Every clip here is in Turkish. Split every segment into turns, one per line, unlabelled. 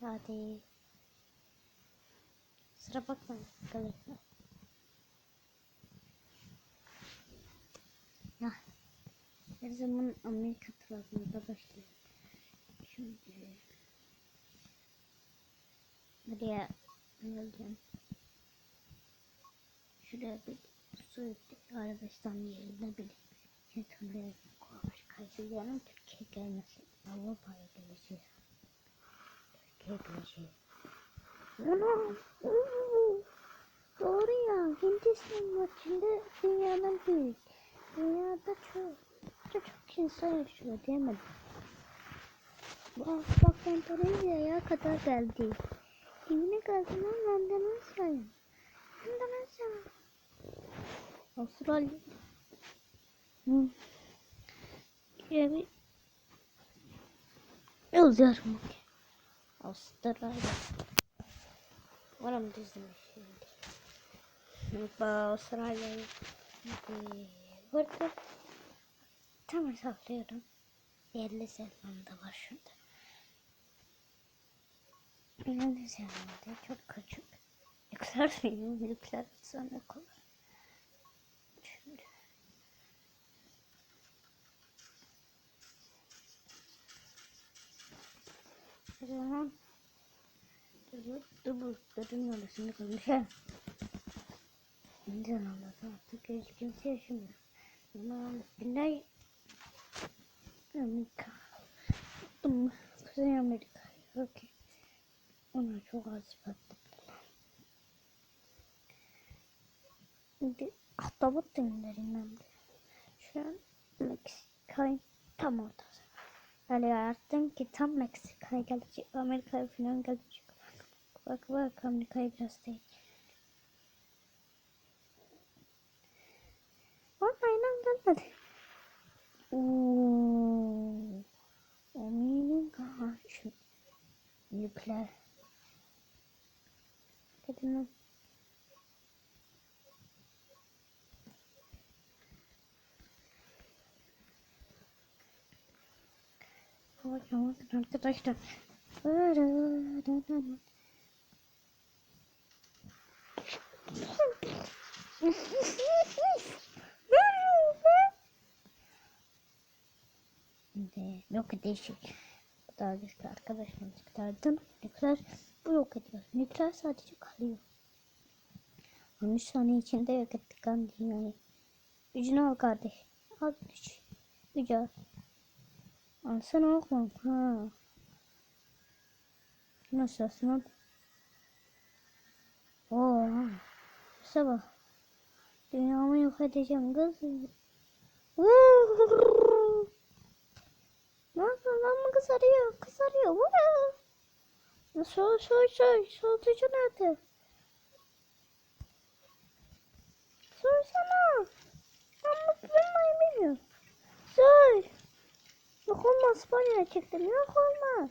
Hadi. Sıra bakma. Arkadaşlar. Ya. Her zaman Amerika tarafında başlıyor. Şimdi. Buraya. Şuraya bir su Arabistan yerine bir Yeterli kovaş kaydediyorum. Türkiye gelmesin. Avrupa'ya geleceğiz. Türkiye geleceğiz. Ana! uuu, Doğru ya. Hindistan maçında dünyadan büyük. Dünyada çok, çok, çok insan yaşıyor diyemedim. Bak bak Endonezya'ya kadar geldi. Yine geldi lan Endonezya'ya. Endonezya. Avustralya. Hı. Yani yazıyorum. Avustralya. Umarım dizmişimdir. Bu Avustralya'yı Şimdi burada tam hesaplıyorum. 50 Zelanda var şurada. 50 Zelanda çok küçük. Yükler miyim? Yükler sonra kolay. Şimdi O zaman dur bulutların arasında konuşalım. İnsan Allah'tan artık hiç kimse yaşamıyor. Ama Güney Amerika. Kuzey Amerika. Okey. Ona çok az baktım. Şimdi Ahtapot denilerinden biri. Şu an Meksika'yı tam ortası. Öyle yarattım ki tam Meksika'ya gelecek. Amerika'ya falan gelecek. Bak bak Amerika'ya biraz değil. Aynen gelmedi. Ooo. Ominin karşı. Nükleer. Dedim bakın arkadaşlar. Yok değişik. Bu daha güçlü arkadaşlar çıkardım. Nükleer bu yok ediyor. Nükleer sadece kalıyor. 13 saniye içinde yok ettik dünyayı. Gücünü al kardeş. Al güç. Gücü al. Alsana. Ha. Nasıl aslında? Oo. Sabah. Dünyamı yok edeceğim kız. Nasıl lan mı kızarıyor? Kızarıyor. Soy soy soy. Soğutucu nerede? Soysana. Ama ben bilmiyorum. Soy. Yok olmaz İspanya'ya çıktım. Yok olmaz.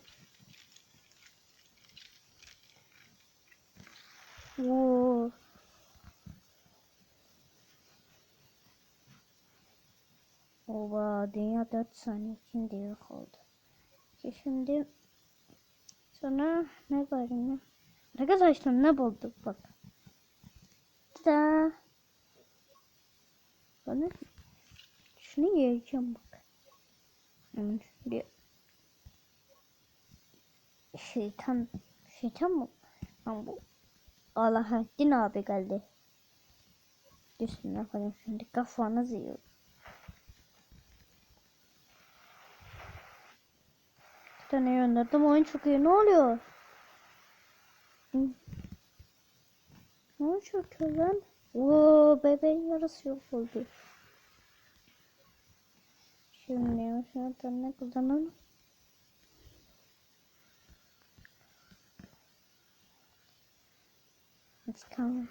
Oo. Oba dünya 4 saniye içinde yok oldu. Şimdi sonra ne var yine? Arkadaşlar ne bulduk bak. Da. Bana şunu yiyeceğim bak. Şuraya. Şeytan. Şeytan mı? Ama bu. Alahaddin abi geldi. Düşün ne yapalım şimdi kafanız yiyor. Bir tane gönderdim oyun çok iyi. Ne oluyor? Ne çöküyor lan? Oo bebeğin yarısı yok oldu. Şimdi şurada ne kullanalım? Çıkamaz.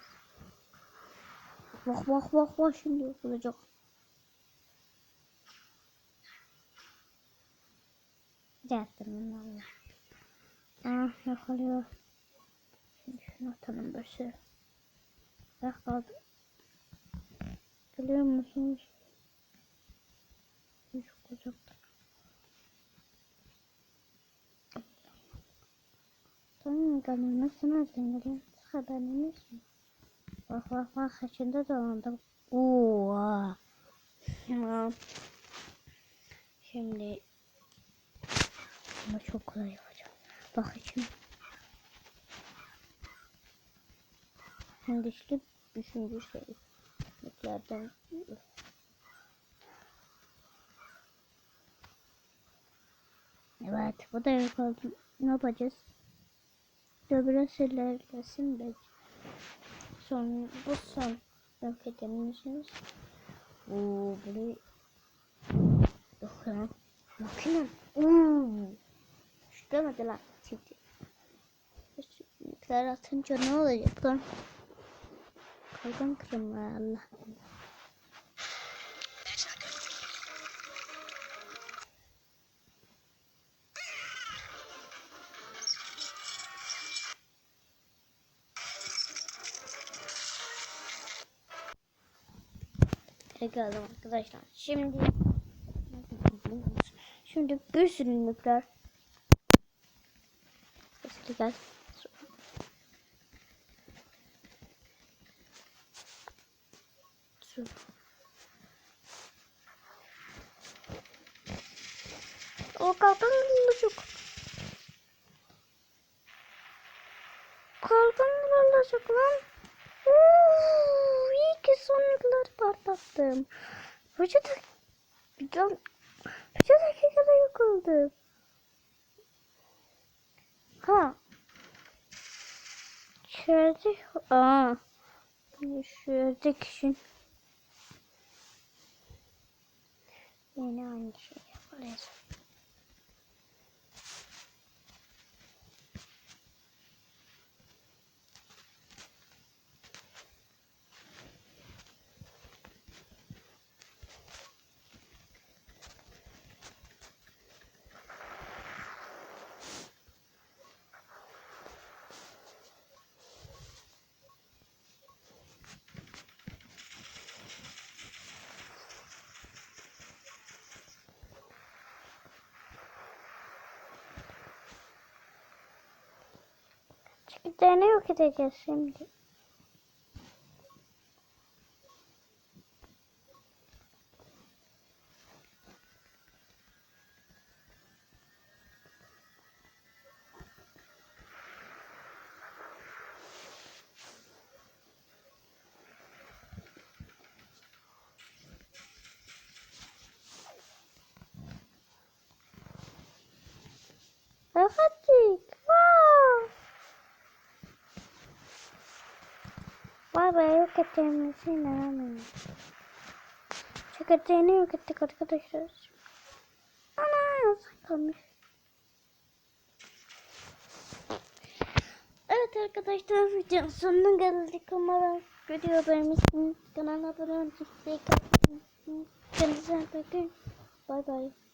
Bak bak bak bak şimdi yok olacak. Yaptım valla. Ah yakalıyor. Şunu atalım böyle. Bak kaldı. Biliyor musunuz? Çok uzakta. Tamam galiba nasıl nereden geliyor? Haberiniz mi? Bak bak bak kaçında dolandım. Oo. Tamam. Şimdi ama çok kolay yapacağım. Bak şimdi. Şimdi işte üçüncü şey. Yüklerden Evet bu da yok. Ne yapacağız? Dur biraz ilerlesin belki. Son bu son. Yok edebilirsiniz. Oo böyle Yok ya. Makine. Oo. Şu demedi lan. Şimdi. Yükler atınca ne olacak lan? Kalkan kırma Allah. Tekrardan arkadaşlar. Şimdi Şimdi bir sürü nükleer Sesli gel. O kalkan bulacak. Kalkan bulacak lan. Oo, iyi ki son nükleer patlattım. Vücut Vücut Vücut dakikada yok oldu. Ha. Şöyle aa. Şöyle kişinin yine aynı şey yapacağız. Çekirdeğini yok edeceğiz şimdi. Evet, Vay be yok ettiğimize inanamıyorum. Çekirdeğini yok ettik arkadaşlar. Ana yazık kalmış. Evet arkadaşlar videonun sonuna geldik. Umarım video beğenmişsiniz. Kanala abone olmayı, like atmayı, kendinize bakın. Bay bay.